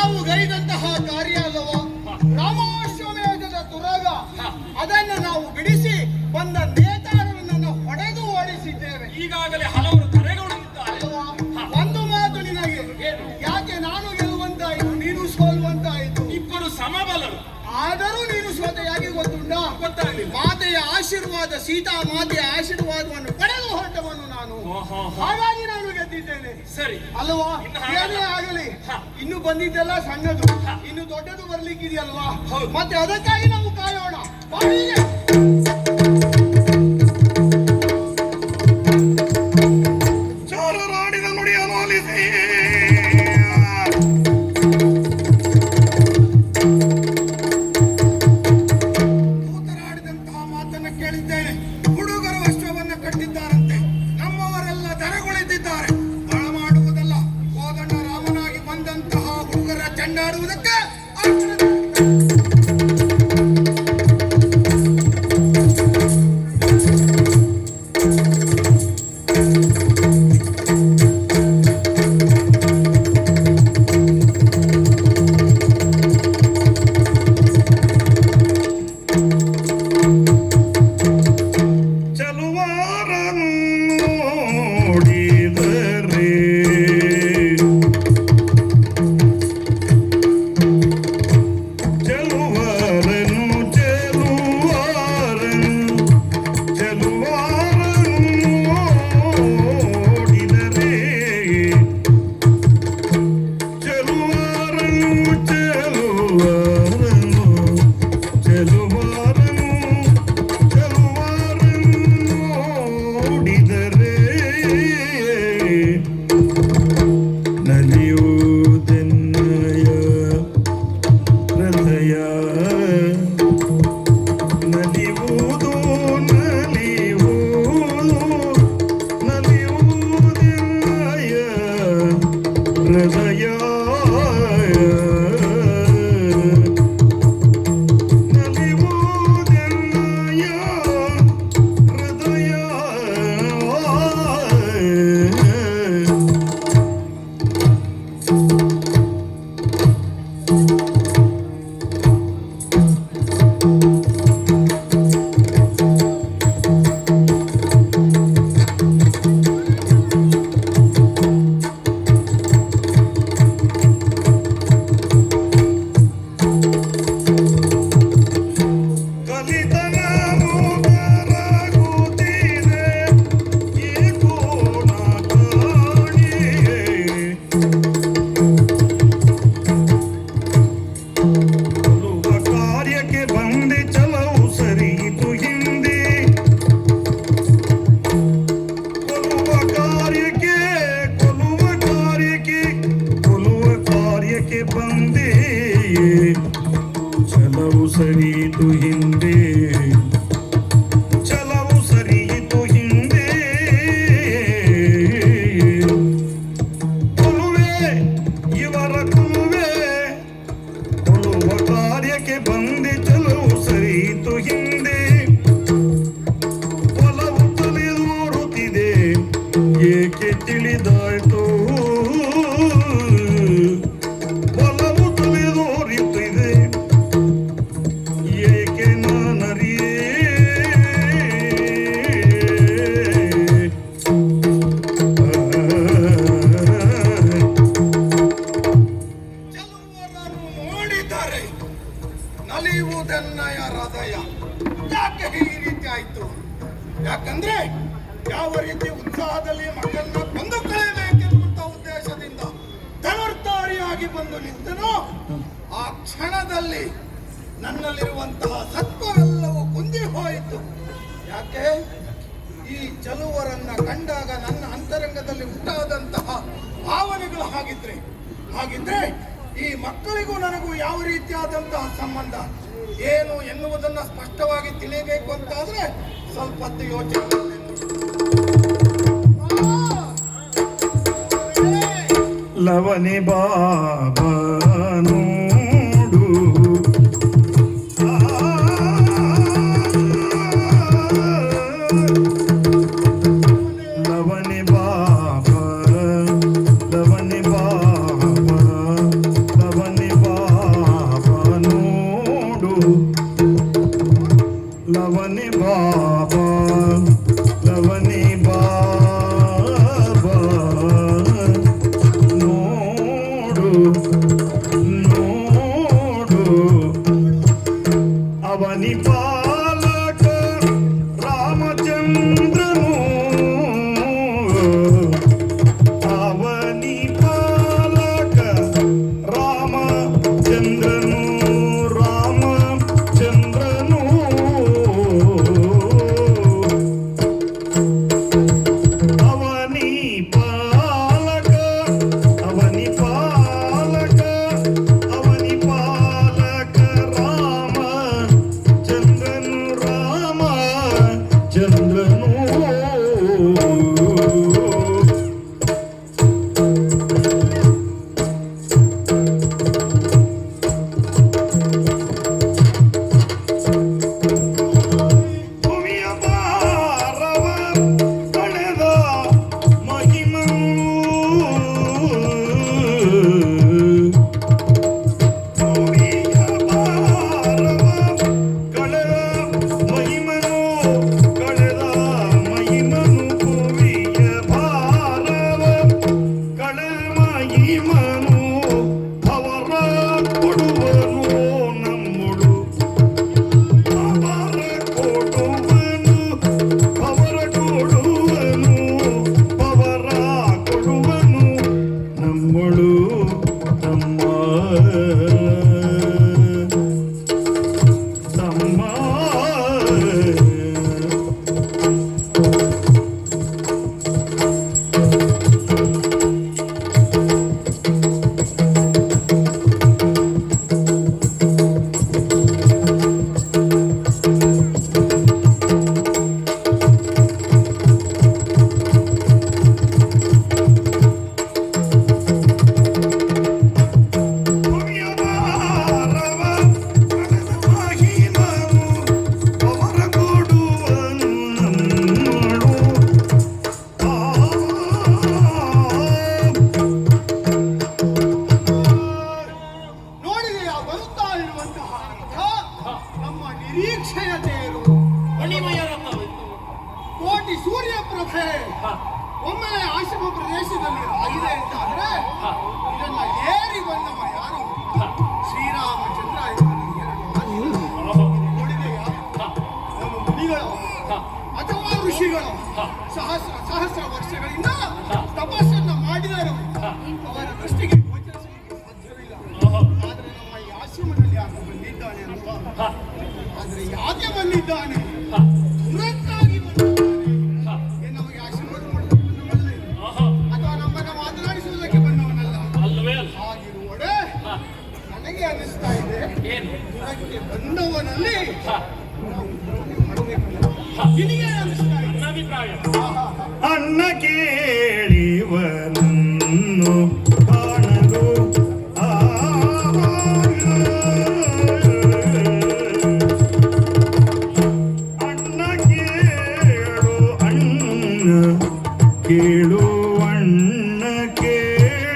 ನಾವು ಗೈದಂತಹ ಕಾರ್ಯ ಅಲ್ಲವ? ರಾಮಾಶ್ವಮೇಧದ ತುರಗ. ಅದನ್ನು ನಾವು ಬಿಡಿಸಿ ಬಂದ ನೇತಾರರನ್ನು ಹೊಡೆದು ಓಡಿಸಿದ್ದೇವೆ. ಈಗಾಗಲೇ ಹಲವರು ಅಲ್ವಾ? ಒಂದು ಮಾತು ನಿನಗೆ. ಯಾಕೆ ನಾನು ಗೆಲ್ಲುವಂತಾಯಿತು ನೀನು ಸೋಲುವಂತಾಯಿತು? ಇಬ್ಬರು ಸಮಬಲರು. ಆದರೂ ನೀನು ಸ್ವತೆಯಾಗಿ ಗೊತ್ತುಂಡ ಗೊತ್ತಾಗ್ಲಿಲ್ಲ ಮಾತೆಯ ಆಶೀರ್ವಾದ ಸೀತಾ ಮಾತೆಯ ಆಶೀರ್ವಾದವನ್ನು ಪಡೆದು ಹೊರಟವನು ನಾನು. ಹಾಗಾಗಿ ನಾನು ಗೆದ್ದಿದ್ದೇನೆ. ಸರಿ. ಅಲ್ವಾ ಏನೇ ಆಗಲಿ ಇನ್ನು ಬಂದಿದ್ದೆಲ್ಲ ಸಣ್ಣದು. ಇನ್ನು ದೊಡ್ಡದು ಬರ್ಲಿಕ್ಕಿದೆಯಲ್ವಾ. ಮತ್ತೆ ಅದಕ್ಕಾಗಿ ನಾವು ಕಾಯೋಣ. There's. चलौ सरी तु हिन्दे ಯಾಕೆ ಈ ರೀತಿ ಆಯ್ತು? ಯಾಕಂದ್ರೆ ಯಾವ ರೀತಿ ಉತ್ಸಾಹದಲ್ಲಿ ಮಕ್ಕಳನ್ನ ಬಂದು ಕಳೆಯಬೇಕೆನ್ನುವಂತ ಉದ್ದೇಶದಿಂದ ತಲರ್ತಾರಿಯಾಗಿ ಬಂದು ನಿಂತನೋ, ಆ ಕ್ಷಣದಲ್ಲಿ ನನ್ನಲ್ಲಿರುವಂತಹ ಸತ್ವವೆಲ್ಲವೂ ಕುಂದಿ ಹೋಯಿತು. ಯಾಕೆ? ಈ ಚಲುವರನ್ನ ಕಂಡಾಗ ನನ್ನ ಅಂತರಂಗದಲ್ಲಿ ಉಂಟಾದಂತಹ ಭಾವನೆಗಳು ಹಾಗಿದ್ರೆ ಹಾಗಿದ್ರೆ ಈ ಮಕ್ಕಳಿಗೂ ನನಗೂ ಯಾವ ರೀತಿಯಾದಂತಹ ಸಂಬಂಧ? ಏನು ಎನ್ನುವುದನ್ನ ಸ್ಪಷ್ಟವಾಗಿ ತಿಳಿಯಬೇಕು ಅಂತಾದ್ರೆ ಸ್ವಲ್ಪ ಹೊತ್ತು ಯೋಚನೆ ಲವನಿ ಬಾಬನು ಸೂರ್ಯ ಪ್ರಭೆ ಒಮ್ಮೆ ಆಶ್ರಮ ಪ್ರದೇಶದಲ್ಲಿ ಆಗಿದೆ ಅಂತ ಆದ್ರೆ ಇದನ್ನ ಏರಿ ಬಂದವ ಯಾರು? ಶ್ರೀರಾಮಚಂದ್ರ ಮುನಿಗಳು ಅಥವಾ ಋಷಿಗಳು. ಸಹಸ್ರ ಸಹಸ್ರ ವರ್ಷಗಳಿಂದ ತಪಸ್ಸನ್ನು ಮಾಡಿದರು. ಅವರ ದೃಷ್ಟಿಗೆ ಗೋಚರಿಸಲಿಕ್ಕೆ ಸಾಧ್ಯವಿಲ್ಲ. ಆದ್ರೆ ನಮ್ಮ ಈ ಆಶ್ರಮದಲ್ಲಿ ಯಾಕೆ ಬಂದಿದ್ದಾನೆ ಅಲ್ವಾ ಆದ್ರೆ ಯಾಕೆ ಬಂದಿದ್ದಾನೆ? ಸ್ಥಾನಕ್ಕೆ ಬಂದವನಲ್ಲಿ ಅನ್ನ ಕೇಳಿವನನ್ನು